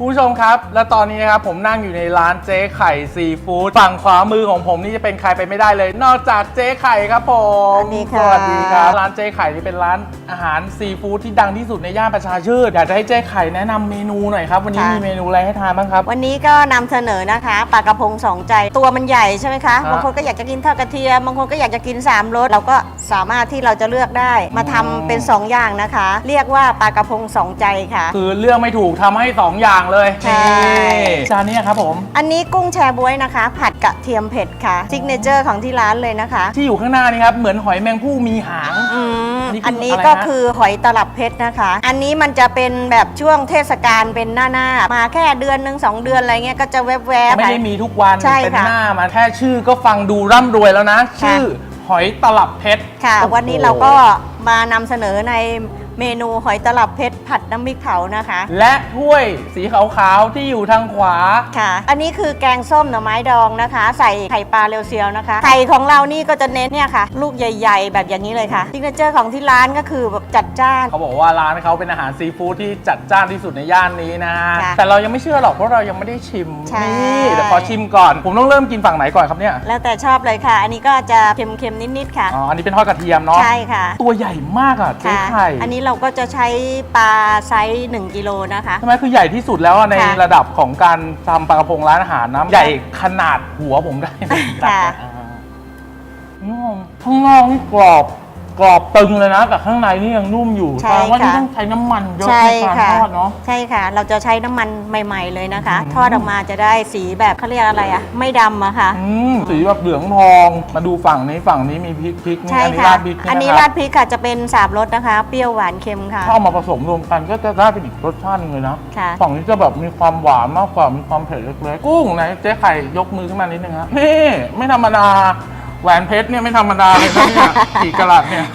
ผู้ชมครับ และตอนนี้นะครับผมนั่งอยู่ในร้านเจ๊ไข่ซีฟู้ดฝั่งขวามือของผมนี่จะเป็นใครไปไม่ได้เลย นอกจากเจ๊ไข่ครับผมสวัสดีค่ะ สวัสดีครับร้านเจ๊ไข่นี่เป็นร้านอาหารซีฟู้ดที่ดังที่สุดในย่านประชาชื่นอยากจะให้เจ๊ไข่แนะนำเมนูหน่อยครับ วันนี้ค่ะ มีเมนูอะไรให้ทานบ้างครับ วันนี้ก็นำเสนอนะคะปลากระพงสองใจตัวมันใหญ่ใช่ไหมคะอะบางคนก็อยากจะกินทอดกระเทียมบางคนก็อยากจะกิน3ามรสเราก็สามารถที่เราจะเลือกได้มาทำอืมเป็น2อย่างนะคะ เรียกว่าปลากระพงสองใจค่ะ คือเลือกไม่ถูกทำให้สองอย่างเลยใช่ นี่จานนี้ครับผม อันนี้กุ้งแชบ๊วยนะคะ ผัดกระเทียมเผ็ดค่ะซิกเนเจอร์ของที่ร้านเลยนะคะที่อยู่ข้างหน้านี่ครับ เหมือนหอยแมงผู้มีหาง อืมนี่คืออัอันนี้อะไรก็ฮะคือหอยตลับเพชรนะคะ อันนี้มันจะเป็นแบบช่วงเทศกาลเป็นหน้าหน้าๆมาแค่เดือนหนึ่งสองเดือนอะไรเงี้ยก็จะแวบๆไม่ได้มีทุกวัน ใช่เป็นค่ะ หน้ามาแค่ชื่อก็ฟังดูร่ำรวยแล้วนะ ชื่อหอยตลับเพชรค่ะ โอ้โห วันนี้เราก็มานำเสนอใน เมนูหอยตลับเพชรผัดน้ำพริกเผานะคะ และถ้วยสีขาวๆที่อยู่ทางขวา ค่ะ อันนี้คือแกงส้มหน่อไม้ดองนะคะ ใส่ไข่ปลาเรียวเซียวนะคะ ไข่ของเรานี่ก็จะเน้นเนี่ยค่ะ ลูกใหญ่ๆ แบบอย่างนี้เลยค่ะซิกเนเจอร์ของที่ร้านก็คือแบบจัดจ้าน เขาบอกว่าร้านเขาเป็นอาหารซีฟู้ดที่จัดจ้านที่สุดในย่านนี้นะ ค่ะแต่เรายังไม่เชื่อหรอกเพราะเรายังไม่ได้ชิมใช่ นี่แต่ขอชิมก่อน ผมต้องเริ่มกินฝั่งไหนก่อนครับเนี่ยแล้วแต่ชอบเลยค่ะ อันนี้ก็จะเค็มๆนิดๆค่ะ อ๋ออันนี้เป็นทอดกระเทียมเนาะใช่ค่ะ ตัวใหญ่มากอะเจ๊ค่ะ ไข่ อันนี้เราก็จะใช้ปลาไซส์1กิโลนะคะทำไมคือใหญ่ที่สุดแล้วอะในค่ะระดับของการทำปลากระพงร้านอาหารนะใหญ่ขนาดหัวผมได้ไหมค่ะ อ่าอืมข้างนอกนี่กรอบ กรอบตึงเลยนะ แต่ข้างในนี่ยังนุ่มอยู่ใช่แปลว่านี่ค่ะ ต้องใช้น้ำมันเยอะใช่ในการค่ะทอดเนาะ ใช่ค่ะ เราจะใช้น้ำมันใหม่ ๆ เลยนะคะ อืม ทอดออกมาจะได้สีแบบเขาเรียกอะไรอะไม่ดำอะค่ะ อืมสีแบบเหลืองทอง มาดูฝั่งนี้ฝั่งนี้มีพริกพริกนี่ใช่อันนี้ค่ะ ราดพริกอันนี้ะคราบดพริกค่ะจะเป็นสามรสนะคะ เปรี้ยวหวานเค็มค่ะ ถ้าเอามาผสมรวมกันก็จะได้เป็นอีกรสชาติหนึงเลยนะค่ะ ฝั่งนี้จะแบบมีความหวานมากกว่ามีความเผ็ดเล็กๆกุ้งไหนเจ๊ไข่ยกมือขึ้นมานิดนึงฮะนี่ไม่ธรรมดา แหวนเพชรเนี่ยไม่ธรรมดาเลยนะเนี่ยกี่กะลัดเนี่ย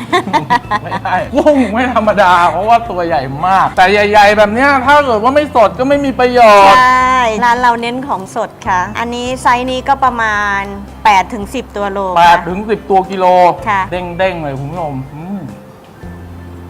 ไม่ได้กุ้งไม่ธรรมดา เพราะว่าตัวใหญ่มาก แต่ใหญ่ ๆ แบบเนี้ยถ้าเกิดว่าไม่สดก็ไม่มีประโยชน์ ใช่ร้านเราเน้นของสดค่ะ อันนี้ไซส์นี้ก็ประมาณ8ถึง10 ตัวโลแปค่ะดถึงสิบตัวกิโล ค่ะ เด้งๆเลยคุณผู้ชมอืม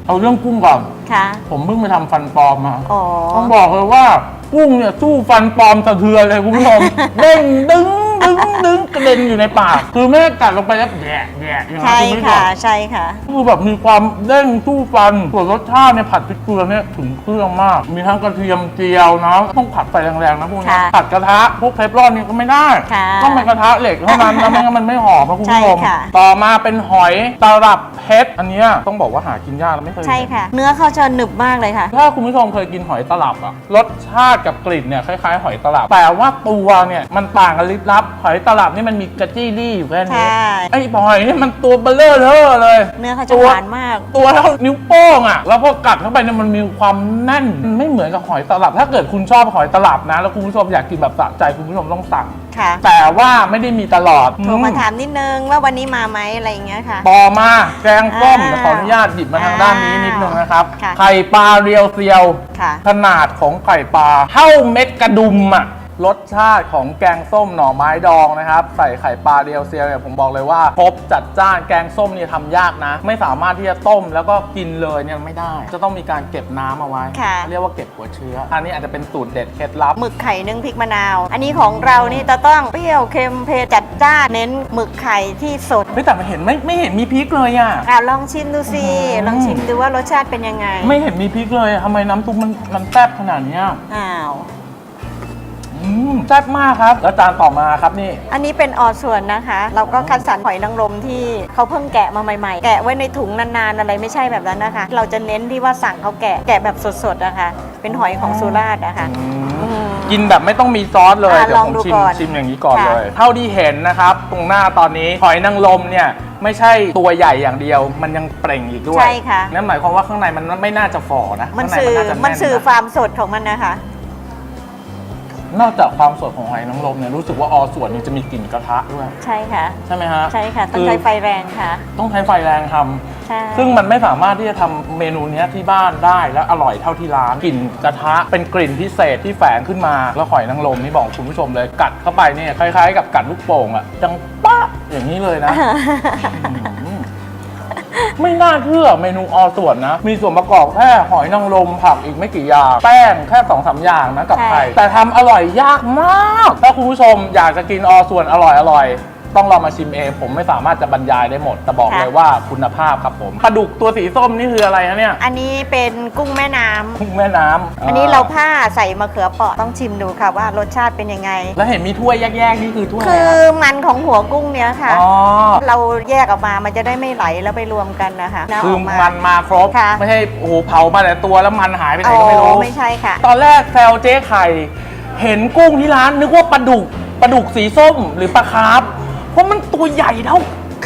เอาเรื่องกุ้งก่อน ค่ะ ผมเพิ่งไปทำฟันปลอมมา อ๋อ ต้องบอกเลยว่ากุ้งเนี่ยสู้ฟันปลอมสะเทือนเลยคุณผู้ชม เด้งดึง ดึงดึงกระเด็นอยู่ในปากคือไม่ได้กัดลงไปแล้วแหยะแหยะอย่างนั้นใช่คุณผู้ชค่ะมใช่ค่ะ คือแบบมีความเด้งสู้ฟันส่วนรสชาติเนี่ยผัดพริกเกลือเนี่ยถึงเครื่องมาก มีทั้งกระเทียมเจียวนะต้องผัดไฟแรงๆนะพวกนี้ค่ะผัดกระทะพวกเทฟลอนเนี่ยก็ไม่ได้ค่ะต้องเป็นกระทะเหล็กเท่านั้นนะไม่งั้นมันไม่หอมนะคุณผู้ชมใช่ค่ะ ต่อมาเป็นหอยตลับเพชรอันเนี้ยต้องบอกว่าหากินยากแล้วไม่เคยเห็น ใช่ค่ะ เนื้อเขาจะหนึบมากเลยค่ะ ถ้าคุณผู้ชมเคยกินหอยตลับอะรสชาติกับกลิ่นเนี่ยคล้ายๆ หอยตลับ แต่ว่าตัวเนี่ยมันต่างกันลิบลับหอยตลับนี่มันมีกระจี้รี่อยู่แค่นี้ ใช่ ไอ้หอยนี่มันตัวเบลเลอร์เทอะเลย เนื้อเขาตัจะวหวานมาก ตัวเท่านิ้วโป้งอะแล้วพอกัดเข้าไปเนี่ยมันมีความแน่นมันไม่เหมือนกับหอยตลับ ถ้าเกิดคุณชอบหอยตลับนะ แล้วคุณผู้ชมอยากกินแบบสะใจคุณผู้ชมต้องสั่ง ค่ะแต่ว่าไม่ได้มีตลอดโทรมาอืถามนิดนึงว่าวันนี้มาไหมอะไรอย่างเงี้ยค่ะ ต่อมาแกงส้มอ่าเดี๋ยวขออนุญาตหยิบมาทางด้านนี้นิดนึงนะครับค่ะ ไข่ปลาเรียวเซียว ค่ะ ขนาดของไข่ปลาเท่าเม็ดกระดุมอะ รสชาติของแกงส้มหน่อไม้ดองนะครับ ใส่ไข่ปลาเรียวเซียวเนี่ยผมบอกเลยว่าครบจัดจ้านแกงส้มเนี่ยทำยากนะ ไม่สามารถที่จะต้มแล้วก็กินเลยเนี่ยไม่ได้ จะต้องมีการเก็บน้ำเอาไว้ ค่ะ เรียกว่าเก็บหัวเชื้อ อันนี้อาจจะเป็นสูตรเด็ดเคล็ดลับ หมึกไข่นึ่งพริกมะนาว อันนี้ของเรานี่จะต้องเปรี้ยวเค็มเผ็ดจัดจ้านเน้นหมึกไข่ที่สดเฮ้ยแต่ไม่เห็นไม่ไม่เห็นมีพริกเลยอะอะลองชิมดูสิอืม ลองชิมดูว่ารสชาติเป็นยังไงไม่เห็นมีพริกเลยอะทำไมน้ำซุปมันมันแซ่บขนาดเนี้ยอ้าวอื มแซ่บมากครับ แล้วจานต่อมาครับนี่ อันนี้เป็นออส่วนนะคะ เราก็คัดสรรหอยนางรมที่เขาเพิ่งแกะมาใหม่ๆ แกะไว้ในถุงนานๆอะไรไม่ใช่แบบนั้นนะคะ เราจะเน้นที่ว่าสั่งเขาแกะแกะแบบสดๆนะคะ เป็นหอยของสุราษฎร์นะคะอืม กินแบบไม่ต้องมีซอสเลย อะเดี๋ยวลองผมดูชิมก่อนชิมอย่างนี้ก่อนค่ะเลย เท่าที่เห็นนะครับ ตรงหน้าตอนนี้หอยนางรมเนี่ยไม่ใช่ตัวใหญ่อย่างเดียว มันยังเปล่งอีกด้วยใช่ค่ะ นั่นหมายความว่าข้างในมันไม่น่าจะฝ่อนะมันข้างในสื่อน่าจะมันแน่นสื่อนะความสดของมันนะคะ นอกจากความสดของหอยนางรมเนี่ยรู้สึกว่าออส่วนนี้จะมีกลิ่นกระทะด้วย ใช่ค่ะ ใช่ไหมฮะใช่ค่ะ ต้องคือใช้ไฟแรงค่ะ ต้องใช้ไฟแรงทำใช่ซึ่งมันไม่สามารถที่จะทำเมนูเนี้ยที่บ้านได้และอร่อยเท่าที่ร้านกลิ่นกระทะเป็นกลิ่นพิเศษที่แฝงขึ้นมาแล้วหอยนางรมนี่บอกคุณผู้ชมเลยกัดเข้าไปเนี่ยคล้ายๆ กับกัดลูกโป่งอะจังป๊ะอย่างนี้เลยนะ อืม ไม่น่าเชื่อเมนูอส่วนนะ มีส่วนประกอบแค่หอยนางรมผักอีกไม่กี่อย่าง แป้งแค่สองสามอย่างนะกับใช่ไข่แต่ทำอร่อยยากมาก ถ้าคุณผู้ชมอยากจะกินอส่วนอร่อยอร่อย ต้องลองมาชิมเองผมไม่สามารถจะบรรยายได้หมด แต่บอกเลยว่าคุณภาพครับผมปลาดุกตัวสีส้มนี่คืออะไรนะเนี่ยอันนี้เป็นกุ้งแม่น้ำกุ้งแม่น้ำอันนี้เราผ้าใส่มะเขือเปราะต้องชิมดูค่ะว่ารสชาติเป็นยังไง แล้วเห็นมีถ้วยแยกๆนี่คือถ้วยอะไรคือครับมันของหัวกุ้งเนี้ยค่ะ อ๋อเราแยกออกมามันจะได้ไม่ไหลแล้วไปรวมกันนะคะน้ำคือออกมามันมาครบค่ะ ไม่ใช่โอ้โหเผามาแต่ตัวแล้วมันหายไปไหนอ๋ก็ไม่รู้ อไม่ใช่ค่ะ ตอนแรกแซวเจ๊ไข่ เห็นกุ้งที่ร้านนึกว่าปลาดุกปลาดุกสีส้มหรือปลาคาร์ฟ เพราะมันตัวใหญ่เท่า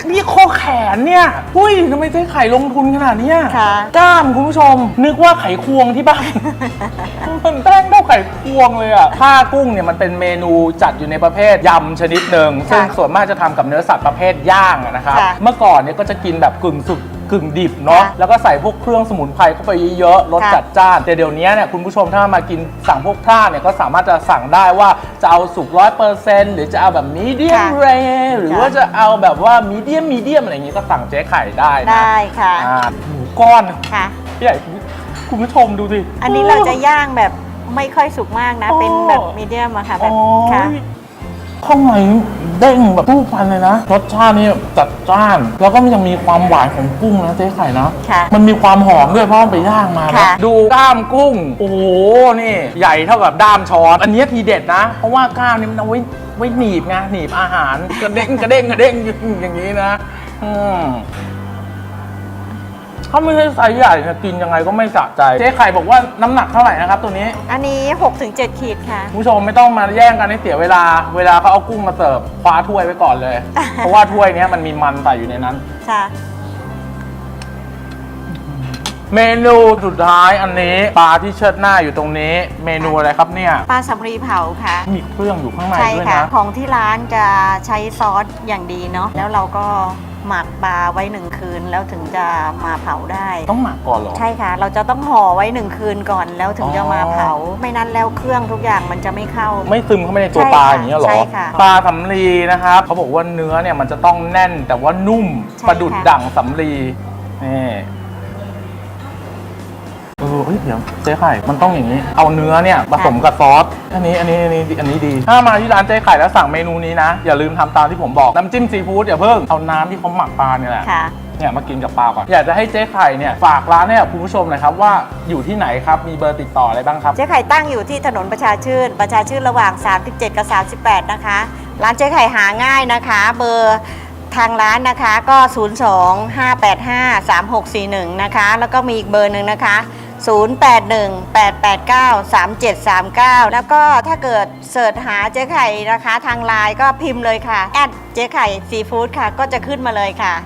นี่ข้อแขนเนี่ยหุ้ยทำไมเจ๊ไข่ลงทุนขนาดเนี้ยค่ะ กล้ามคุณผู้ชม นึกว่าไข่ควงที่บ้าน มันแป้งเท่าไข่ควงเลยอะผ้ากุ้งเนี่ยมันเป็นเมนูจัดอยู่ในประเภทยำชนิดหนึ่งค่ะซึ่งส่วนมากจะทำกับเนื้อสัตว์ประเภทย่างอะนะครับ ค่ะ เมื่อก่อนเนี่ยก็จะกินแบบกึ่งสุก กึ่งดิบเนาะค่ะแล้วก็ใส่พวกเครื่องสมุนไพรเข้าไปเยอะๆ รสค่ะจัดจ้าน แต่เดี๋ยวนี้เนี่ยคุณผู้ชมถ้ามากินสั่งพวกพร่าเนี่ยก็สามารถจะสั่งได้ว่าจะเอาสุกร้อยเปอร์เซนต์หรือจะเอาแบบมีเดียมค่ะเรหรือว่าจะเอาแบบว่ามีเดียมมีเดียมอะไรอย่างงี้ก็สั่งเจ๊ไข่ได้นะได้ค่ะอ่าหมูก้อนค่ะพี่ใหญ่คุณผู้ชมดูสิ อันนี้เราจะย่างแบบไม่ค่อยสุกมากนะโอ้เป็นแบบมีเดียมอะค่ะแบบโอ้ค่ะย ข้างในเด้งแบบตู้ฟันเลยนะ รสชาตินี่จัดจ้าน แล้วก็มันยังมีความหวานของกุ้งนะเจ๊ไข่นะ ค่ะ มันมีความหอมด้วยเพราะมันไปย่างมานะค่ะดูกล้ามกุ้ง โอ้โห นี่ ใหญ่เท่ากับด้ามช้อน อันนี้ทีเด็ดนะ เพราะว่ากล้ามนี่มันเอาไว้ไว้หนีบไงหนีบอาหาร กระเด้งกระเด้งกระเด้งอย่างนี้นะ อืม ถ้าไม่ใช่ไซส์ใหญ่เนี่ยกินยังไงก็ไม่สะใจ เจ๊ไข่บอกว่าน้ำหนักเท่าไหร่นะครับตัวนี้อันนี้ 6-7 ขีดค่ะ คุณผู้ชมไม่ต้องมาแย่งกันให้เสียเวลา เวลาเขาเอากุ้งมาเสิร์ฟคว้าถ้วยไว้ก่อนเลย เพราะว่าถ้วยเนี้ยมันมีมันใส่อยู่ในนั้น ค่ะ เมนูสุดท้ายอันนี้ปลาที่เชิดหน้าอยู่ตรงนี้ เมนูอะไรครับเนี่ย ปลาสำลีเผาค่ะ มีเครื่องอยู่ข้างในใช่ด้วยค่ะ นะ ของที่ร้านจะใช้ซอสอย่างดีเนาะ แล้วเราก็ หมักปลาไว้หนึ่งคืน แล้วถึงจะมาเผาได้ ต้องหมักก่อนเหรอ ใช่ค่ะ เราจะต้องห่อไว้หนึ่งคืนก่อนแล้วถึงจะมาเผาอ๋อไม่นั้นแล้วเครื่องทุกอย่างมันจะไม่เข้า ไม่ซึมเข้าไปในตัวใช่ปลาค่ะอย่างเงี้ยเหรอ ใช่ค่ะปลาสำลีนะครับเขาบอกว่าเนื้อเนี่ยมันจะต้องแน่นแต่ว่านุ่มใช่ประดุดค่ะดั่งสำลีนี่ เออเฮ้ยเดี๋ยวเจ๊ไข่มันต้องอย่างนี้ เอาเนื้อเนี่ยผสมกับซอสอันนี้อันนี้อันนี้อันนี้ดี ถ้ามาที่ร้านเจ๊ไข่แล้วสั่งเมนูนี้นะ อย่าลืมทำตามที่ผมบอกน้ำจิ้มซีฟู้ดอย่าเพิ่งเอาน้ำที่เขาหมักปลาเนี่ยแหละค่ะเนี่ยมากินกับปลาก่อน อยากจะให้เจ๊ไข่เนี่ยฝากร้านเนี่ยคุณผู้ชมหน่อยครับว่าอยู่ที่ไหนครับ มีเบอร์ติดต่ออะไรบ้างครับ เจ๊ไข่ตั้งอยู่ที่ถนนประชาชื่น ประชาชื่นระหว่าง 37 กับ 38 นะคะ ร้านเจ๊ไข่หาง่ายนะคะ เบอร์ทางร้านนะคะก็ 02 585 3641 นะคะ แล้วก็มีอีกเบอร์หนึ่งนะคะ 081 889 3739 แล้วก็ถ้าเกิดเสิร์ชหาเจ๊ไข่นะคะ ทางไลน์ก็พิมพ์เลยค่ะ แอดเจ๊ไข่ซีฟู้ดค่ะ ก็จะขึ้นมาเลยค่ะ